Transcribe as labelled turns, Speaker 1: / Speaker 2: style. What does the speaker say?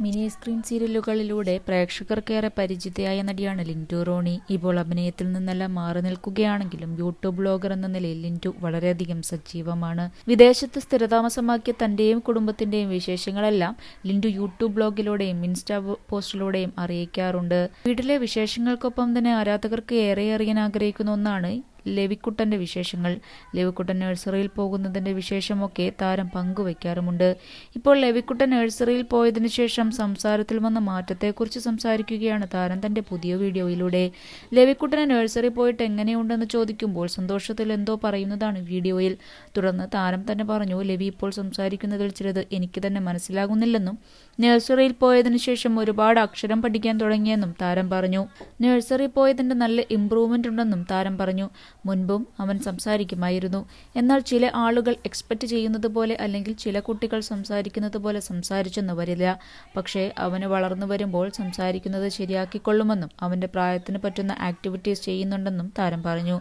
Speaker 1: Mini screen സീരിയലുകളിലൂടെ പ്രേക്ഷകർക്കേറെ പരിചിതയായ നടിയാണ് ലിന്റു റോണി. ഇപ്പോൾ അഭിനയത്തിൽ നിന്നെല്ലാം മാറി നിൽക്കുകയാണെങ്കിലും യൂട്യൂബ് ബ്ലോഗർ എന്ന നിലയിൽ ലിന്റു വളരെയധികം സജീവമാണ്. വിദേശത്ത് സ്ഥിരതാമസമാക്കിയ തന്റെയും കുടുംബത്തിന്റെയും വിശേഷങ്ങളെല്ലാം ലിന്റു യൂട്യൂബ് ബ്ലോഗിലൂടെയും ഇൻസ്റ്റാ പോസ്റ്റിലൂടെയും അറിയിക്കാറുണ്ട്. വീട്ടിലെ വിശേഷങ്ങൾക്കൊപ്പം തന്നെ ആരാധകർക്ക് ഏറെ അറിയാൻ ആഗ്രഹിക്കുന്ന ഒന്നാണ് ലവിക്കുട്ടന്റെ വിശേഷങ്ങൾ. ലവിക്കുട്ടൻ നഴ്സറിയിൽ പോകുന്നതിന്റെ വിശേഷമൊക്കെ താരം പങ്കുവയ്ക്കാറുമുണ്ട്. ഇപ്പോൾ ലവിക്കുട്ടൻ നഴ്സറിയിൽ പോയതിനു ശേഷം സംസാരത്തിൽ വന്ന മാറ്റത്തെക്കുറിച്ച് സംസാരിക്കുകയാണ് താരം തന്റെ പുതിയ വീഡിയോയിലൂടെ. ലവിക്കുട്ടനെ നഴ്സറി പോയിട്ട് എങ്ങനെയുണ്ടെന്ന് ചോദിക്കുമ്പോൾ സന്തോഷത്തിൽ എന്തോ പറയുന്നതാണ് വീഡിയോയിൽ. തുടർന്ന് താരം തന്നെ പറഞ്ഞു ലവി ഇപ്പോൾ സംസാരിക്കുന്നതിൽ ചിലത് എനിക്ക് തന്നെ മനസ്സിലാകുന്നില്ലെന്നും നഴ്സറിയിൽ പോയതിനു ശേഷം ഒരുപാട് അക്ഷരം പഠിക്കാൻ തുടങ്ങിയെന്നും താരം പറഞ്ഞു. നഴ്സറി പോയതിന്റെ നല്ല ഇംപ്രൂവ്മെന്റ് ഉണ്ടെന്നും താരം പറഞ്ഞു. മുൻപും അവൻ സംസാരിക്കുമായിരുന്നു. എന്നാൽ ചില ആളുകൾ എക്സ്പെക്ട് ചെയ്യുന്നത് പോലെ അല്ലെങ്കിൽ ചില കുട്ടികൾ സംസാരിക്കുന്നത് പോലെ സംസാരിച്ചെന്ന് വരില്ല പക്ഷേ അവന് വളർന്നു വരുമ്പോൾ സംസാരിക്കുന്നത് ശരിയാക്കിക്കൊള്ളുമെന്നും അവന്റെ പ്രായത്തിന് പറ്റുന്ന ആക്ടിവിറ്റീസ് ചെയ്യുന്നുണ്ടെന്നും താരം പറഞ്ഞു.